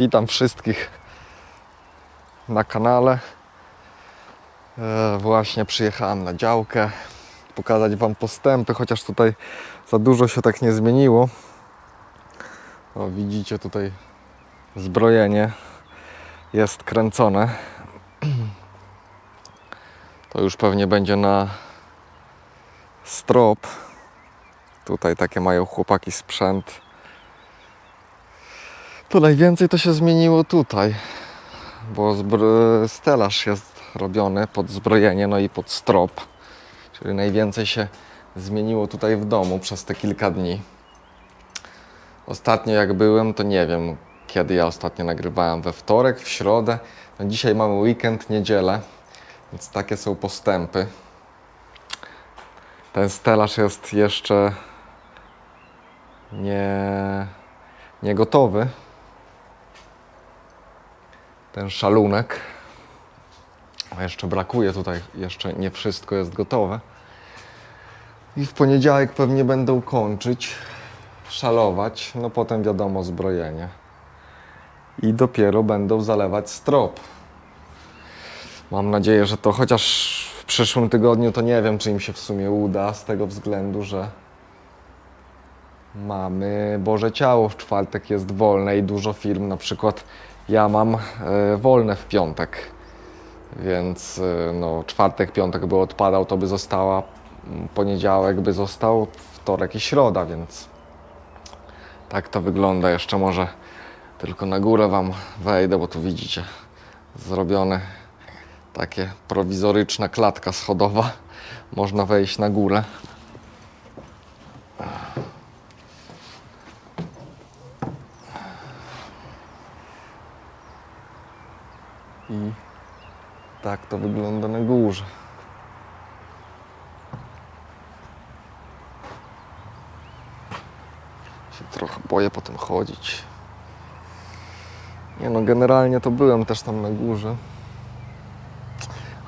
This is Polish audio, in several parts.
Witam wszystkich na kanale. E, Właśnie przyjechałem na działkę pokazać Wam postępy, chociaż tutaj za dużo się tak nie zmieniło. O, widzicie tutaj zbrojenie jest kręcone. To już pewnie będzie na strop. Tutaj takie mają chłopaki sprzęt. To najwięcej to się zmieniło tutaj, bo stelaż jest robiony pod zbrojenie, no i pod strop. Czyli najwięcej się zmieniło tutaj w domu przez te kilka dni. Ostatnio jak byłem, to nie wiem kiedy ja ostatnio nagrywałem, we wtorek, w środę. No dzisiaj mamy weekend, niedzielę, więc takie są postępy. Ten stelaż jest jeszcze nie, nie gotowy. Ten szalunek. A jeszcze brakuje tutaj, jeszcze nie wszystko jest gotowe. I w poniedziałek pewnie będą kończyć, szalować, no potem wiadomo zbrojenie. I dopiero będą zalewać strop. Mam nadzieję, że to chociaż w przyszłym tygodniu to nie wiem, czy im się w sumie uda, z tego względu, że mamy Boże Ciało, w czwartek jest wolne i dużo firm, na przykład ja mam e, wolne w piątek, więc e, no, czwartek, piątek by odpadał, to by została, m, poniedziałek by został, wtorek i środa, więc tak to wygląda. Jeszcze może tylko na górę Wam wejdę, bo tu widzicie zrobione takie prowizoryczna klatka schodowa. Można wejść na górę. I tak to wygląda na górze. Się trochę boję po tym chodzić. Nie no, generalnie to byłem też tam na górze.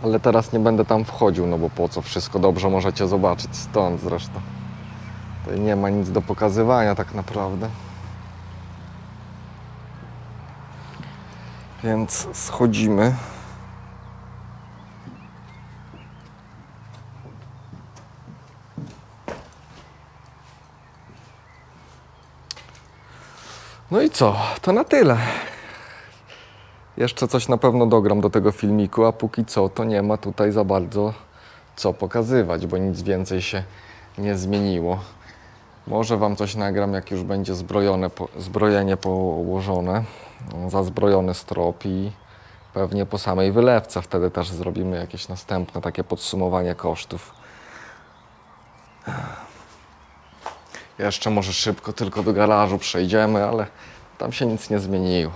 Ale teraz nie będę tam wchodził, no bo po co? Wszystko dobrze możecie zobaczyć stąd zresztą. Tutaj nie ma nic do pokazywania tak naprawdę. Więc schodzimy. No i co? To na tyle. Jeszcze coś na pewno dogram do tego filmiku, a póki co to nie ma tutaj za bardzo co pokazywać, bo nic więcej się nie zmieniło. Może Wam coś nagram, jak już będzie zbrojone, po, zbrojenie położone, zazbrojony strop i pewnie po samej wylewce. Wtedy też zrobimy jakieś następne takie podsumowanie kosztów. Jeszcze może szybko tylko do garażu przejdziemy, ale tam się nic nie zmieniło.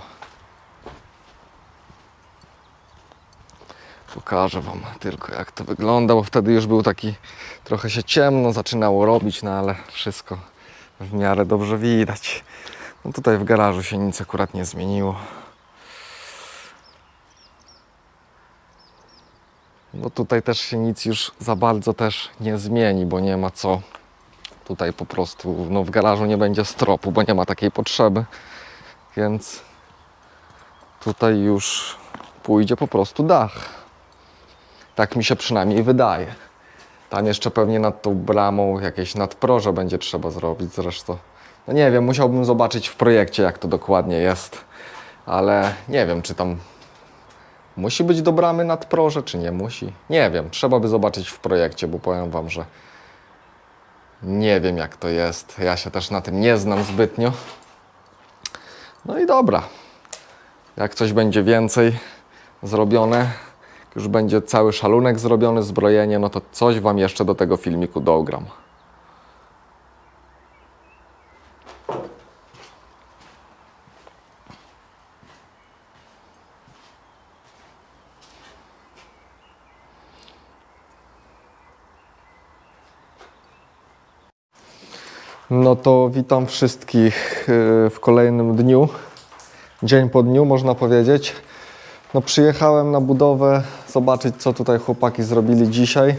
Pokażę Wam tylko jak to wygląda, bo wtedy już był taki, trochę się ciemno zaczynało robić, no ale wszystko w miarę dobrze widać. No tutaj w garażu się nic akurat nie zmieniło. Bo tutaj też się nic już za bardzo też nie zmieni, bo nie ma co. Tutaj po prostu no w garażu nie będzie stropu, bo nie ma takiej potrzeby. Więc tutaj już pójdzie po prostu dach. Tak mi się przynajmniej wydaje. Tam jeszcze pewnie nad tą bramą jakieś nadproże będzie trzeba zrobić zresztą. No nie wiem, musiałbym zobaczyć w projekcie jak to dokładnie jest. Ale nie wiem, czy tam musi być do bramy nadproże, czy nie musi. Nie wiem, trzeba by zobaczyć w projekcie, bo powiem Wam, że nie wiem jak to jest. Ja się też na tym nie znam zbytnio. No i dobra. Jak coś będzie więcej zrobione, już będzie cały szalunek zrobiony, zbrojenie, no to coś Wam jeszcze do tego filmiku dogram. No to witam wszystkich y, w kolejnym dniu. Dzień po dniu, można powiedzieć. No przyjechałem na budowę zobaczyć, co tutaj chłopaki zrobili dzisiaj.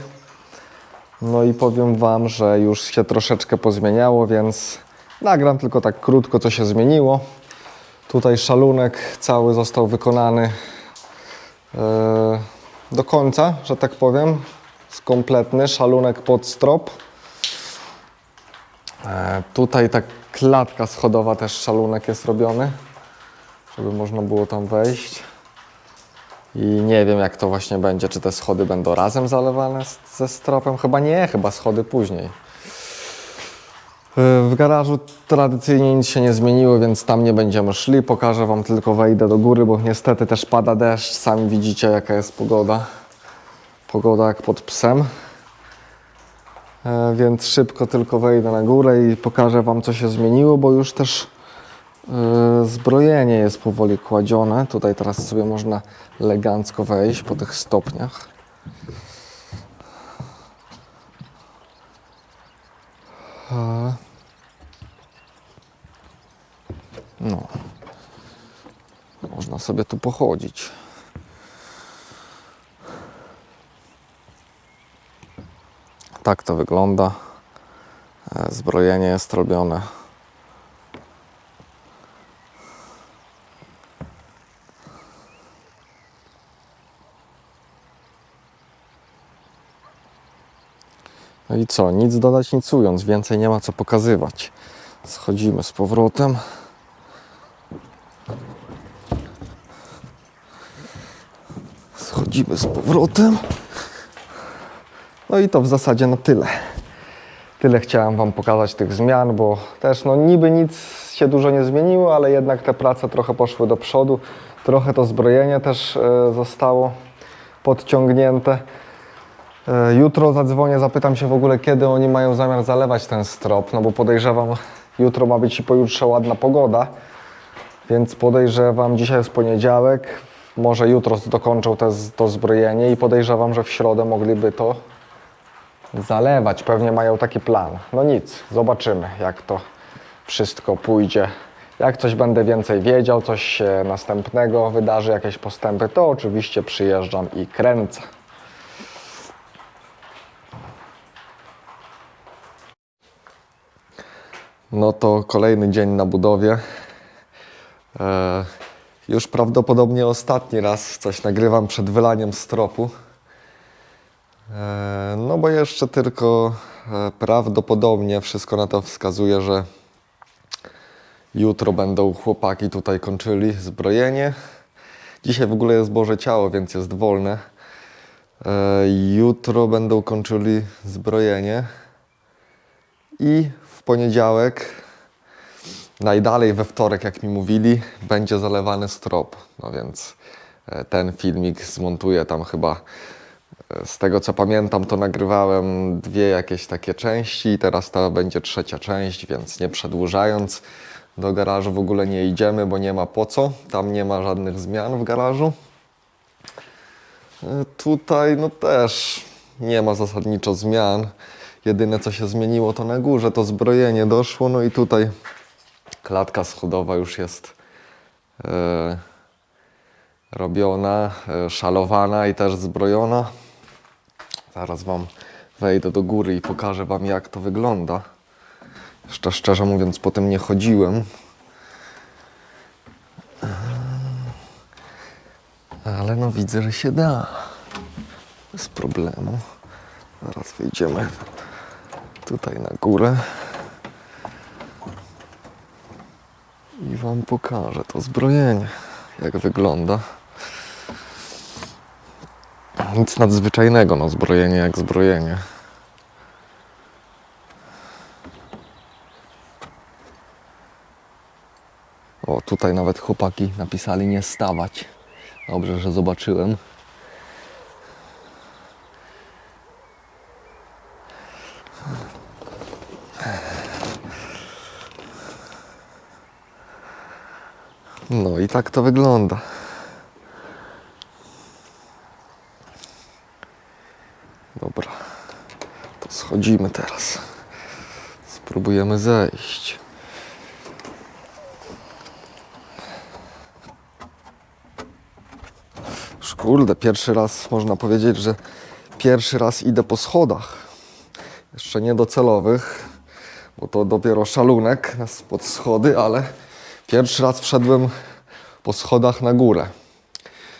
No i powiem Wam, że już się troszeczkę pozmieniało, więc nagram tylko tak krótko, co się zmieniło. Tutaj szalunek cały został wykonany e, do końca, że tak powiem. Jest kompletny szalunek pod strop. E, tutaj ta klatka schodowa też szalunek jest robiony, żeby można było tam wejść. I nie wiem jak to właśnie będzie, czy te schody będą razem zalewane z, ze stropem. Chyba nie, chyba schody później. E, W garażu tradycyjnie nic się nie zmieniło, więc tam nie będziemy szli. Pokażę Wam tylko wejdę do góry, bo niestety też pada deszcz. Sami widzicie jaka jest pogoda. Pogoda jak pod psem. E, Więc szybko tylko wejdę na górę i pokażę Wam co się zmieniło, bo już też zbrojenie jest powoli kładzione. Tutaj teraz sobie można elegancko wejść po tych stopniach. E, No. Można sobie tu pochodzić. Tak to wygląda. E, Zbrojenie jest robione. No i co? Nic dodać, nic ująć. Więcej nie ma co pokazywać. Schodzimy z powrotem. Schodzimy z powrotem. No i to w zasadzie na tyle. Tyle chciałem Wam pokazać tych zmian, bo też no niby nic się dużo nie zmieniło, ale jednak te prace trochę poszły do przodu. Trochę to zbrojenie też e, zostało podciągnięte. E, Jutro zadzwonię, zapytam się w ogóle, kiedy oni mają zamiar zalewać ten strop, no bo podejrzewam, jutro ma być i pojutrze ładna pogoda, więc podejrzewam, dzisiaj jest poniedziałek, może jutro dokończą te, to zbrojenie i podejrzewam, że w środę mogliby to zalewać. Pewnie mają taki plan. No nic, zobaczymy, jak to wszystko pójdzie. Jak coś będę więcej wiedział, coś się następnego wydarzy, jakieś postępy, to oczywiście przyjeżdżam i kręcę. No to kolejny dzień na budowie. E, już prawdopodobnie ostatni raz coś nagrywam przed wylaniem stropu. E, no bo jeszcze tylko e, prawdopodobnie wszystko na to wskazuje, że jutro będą chłopaki tutaj kończyli zbrojenie. Dzisiaj w ogóle jest Boże Ciało, więc jest wolne. E, jutro będą kończyli zbrojenie. I poniedziałek, najdalej we wtorek, jak mi mówili, będzie zalewany strop. No więc e, ten filmik zmontuję tam chyba. e, Z tego co pamiętam, to nagrywałem dwie jakieś takie części teraz ta będzie trzecia część, więc nie przedłużając, do garażu w ogóle nie idziemy, bo nie ma po co. Tam nie ma żadnych zmian w garażu. E, Tutaj no też nie ma zasadniczo zmian. Jedyne co się zmieniło to na górze to zbrojenie doszło, no i tutaj klatka schodowa już jest e, robiona, e, szalowana i też zbrojona. Zaraz Wam wejdę do góry i pokażę Wam jak to wygląda. Jeszcze szczerze mówiąc po tym nie chodziłem. Ale no widzę, że się da. Bez problemu. Zaraz wyjdziemy tutaj na górę. I Wam pokażę to zbrojenie, jak wygląda. Nic nadzwyczajnego, no zbrojenie jak zbrojenie. O, tutaj nawet chłopaki napisali nie stawać. Dobrze, że zobaczyłem. No i tak to wygląda. Dobra, to schodzimy teraz. Spróbujemy zejść. Kurde, pierwszy raz można powiedzieć, że pierwszy raz idę po schodach. Jeszcze nie docelowych, bo to dopiero szalunek pod schody, ale Pierwszy raz wszedłem po schodach na górę.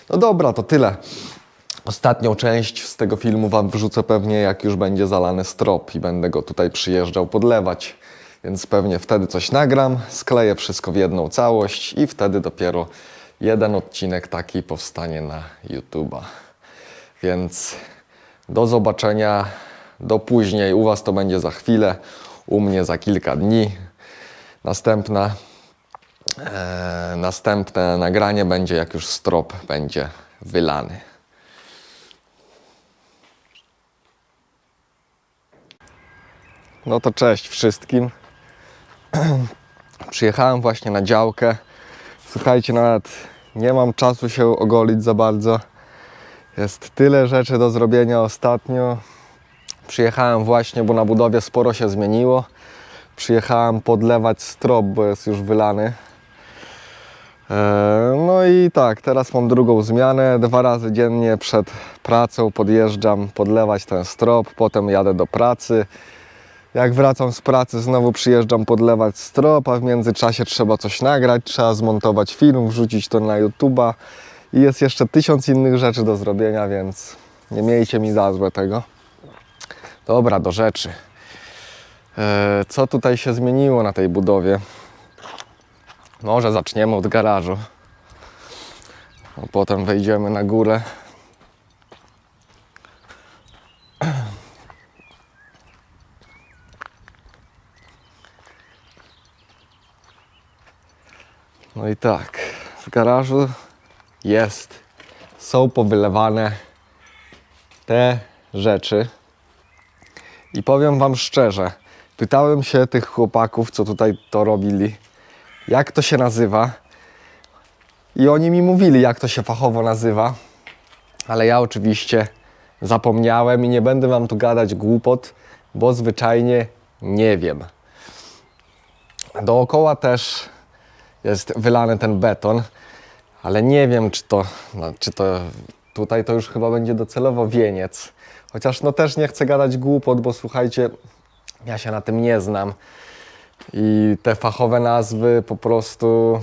No dobra, to tyle. Ostatnią część z tego filmu Wam wrzucę pewnie, jak już będzie zalany strop i będę go tutaj przyjeżdżał podlewać. Więc pewnie wtedy coś nagram, skleję wszystko w jedną całość i wtedy dopiero jeden odcinek taki powstanie na YouTube'a. Więc do zobaczenia, do później. U Was to będzie za chwilę, u mnie za kilka dni. Następna, e, następne nagranie będzie, jak już strop będzie wylany. No to cześć wszystkim. Przyjechałem właśnie na działkę. Słuchajcie, nawet nie mam czasu się ogolić za bardzo. Jest tyle rzeczy do zrobienia ostatnio. Przyjechałem właśnie, bo na budowie sporo się zmieniło. Przyjechałem podlewać strop, bo jest już wylany. E, No i tak, teraz mam drugą zmianę. Dwa razy dziennie przed pracą podjeżdżam podlewać ten strop, potem jadę do pracy. Jak wracam z pracy, znowu przyjeżdżam podlewać strop, a w międzyczasie trzeba coś nagrać, trzeba zmontować film, wrzucić to na YouTube'a i jest jeszcze tysiąc innych rzeczy do zrobienia, więc nie miejcie mi za złe tego. Dobra, do rzeczy. E, Co tutaj się zmieniło na tej budowie? Może zaczniemy od garażu. A potem wejdziemy na górę. No i tak, w garażu jest, są powylewane te rzeczy. I powiem Wam szczerze, pytałem się tych chłopaków, co tutaj to robili, jak to się nazywa. I oni mi mówili, jak to się fachowo nazywa, ale ja oczywiście zapomniałem i nie będę Wam tu gadać głupot, bo zwyczajnie nie wiem. Dookoła też jest wylany ten beton, ale nie wiem, czy to, no, czy to tutaj to już chyba będzie docelowo wieniec. Chociaż no też nie chcę gadać głupot, bo słuchajcie, ja się na tym nie znam. I te fachowe nazwy po prostu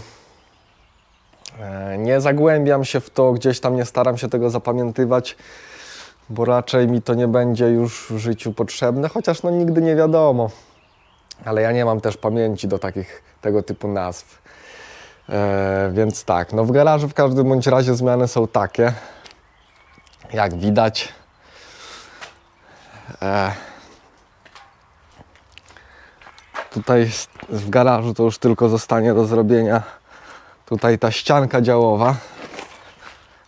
e, nie zagłębiam się w to, gdzieś tam nie staram się tego zapamiętywać, bo raczej mi to nie będzie już w życiu potrzebne, chociaż no nigdy nie wiadomo. Ale ja nie mam też pamięci do takich tego typu nazw. E, więc tak, no w garażu w każdym bądź razie zmiany są takie, jak widać. E, tutaj w garażu to już tylko zostanie do zrobienia tutaj ta ścianka działowa,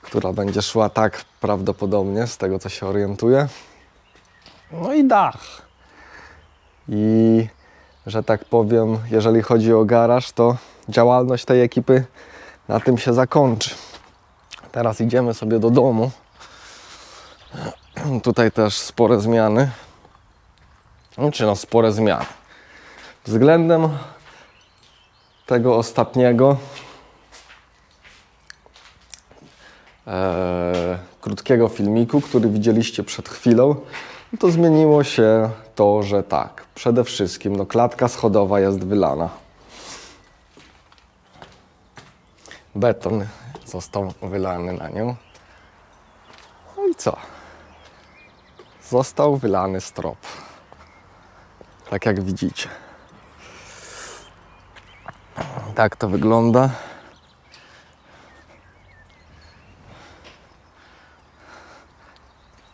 która będzie szła tak prawdopodobnie, z tego co się orientuję. No i dach. I że tak powiem, jeżeli chodzi o garaż, to działalność tej ekipy na tym się zakończy. Teraz idziemy sobie do domu. Tutaj też spore zmiany. Czy no spore zmiany. Względem tego ostatniego e, krótkiego filmiku, który widzieliście przed chwilą, to zmieniło się to, że tak, przede wszystkim no, klatka schodowa jest wylana. Beton został wylany na nią. No i co? Został wylany strop. Tak jak widzicie. Tak to wygląda.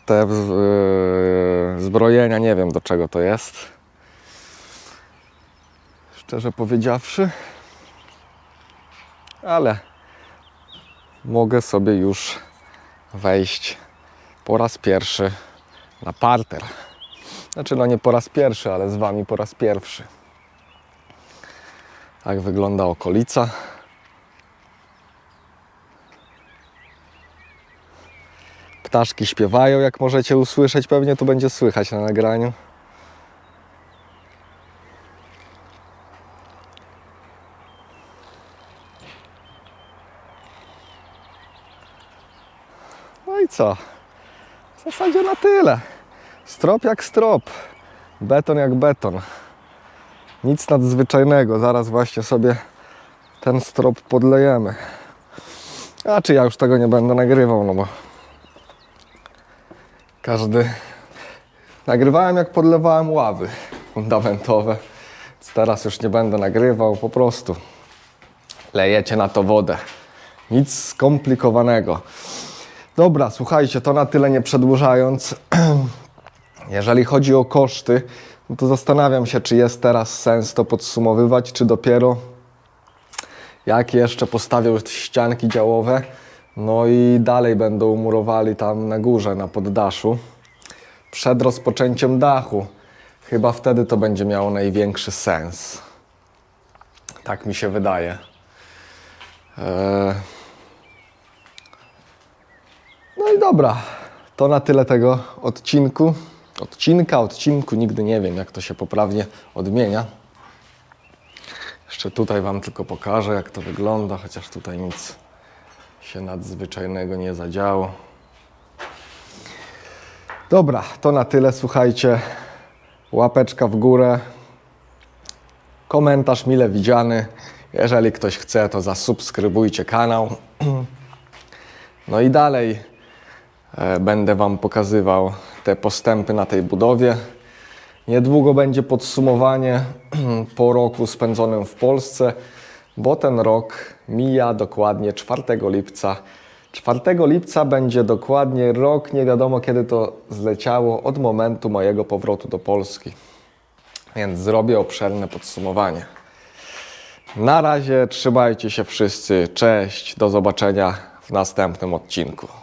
Te zbrojenia nie wiem do czego to jest. Szczerze powiedziawszy. Ale mogę sobie już wejść po raz pierwszy na parter. Znaczy, no nie po raz pierwszy, ale z Wami po raz pierwszy. Tak wygląda okolica. Ptaszki śpiewają, jak możecie usłyszeć, pewnie tu będzie słychać na nagraniu. No i co? W zasadzie na tyle. Strop jak strop, beton jak beton. Nic nadzwyczajnego. Zaraz właśnie sobie ten strop podlejemy. A czy ja już tego nie będę nagrywał, no bo każdy. Nagrywałem jak podlewałem ławy fundamentowe. Więc teraz już nie będę nagrywał, po prostu lejecie na to wodę. Nic skomplikowanego. Dobra, słuchajcie, to na tyle nie przedłużając. Jeżeli chodzi o koszty, no to zastanawiam się, czy jest teraz sens to podsumowywać, czy dopiero jak jeszcze postawią ścianki działowe, no i dalej będą umurowali tam na górze, na poddaszu, przed rozpoczęciem dachu. Chyba wtedy to będzie miało największy sens. Tak mi się wydaje. Eee... No i dobra, to na tyle tego odcinku. Odcinka, odcinku, nigdy nie wiem, jak to się poprawnie odmienia. Jeszcze tutaj Wam tylko pokażę, jak to wygląda, chociaż tutaj nic się nadzwyczajnego nie zadziało. Dobra, to na tyle. Słuchajcie, łapeczka w górę, komentarz mile widziany. Jeżeli ktoś chce, to zasubskrybujcie kanał. No i dalej e, będę Wam pokazywał te postępy na tej budowie. Niedługo będzie podsumowanie po roku spędzonym w Polsce, bo ten rok mija dokładnie 4 lipca. 4 lipca będzie dokładnie rok, nie wiadomo kiedy to zleciało, od momentu mojego powrotu do Polski. Więc zrobię obszerne podsumowanie. Na razie trzymajcie się wszyscy. Cześć, do zobaczenia w następnym odcinku.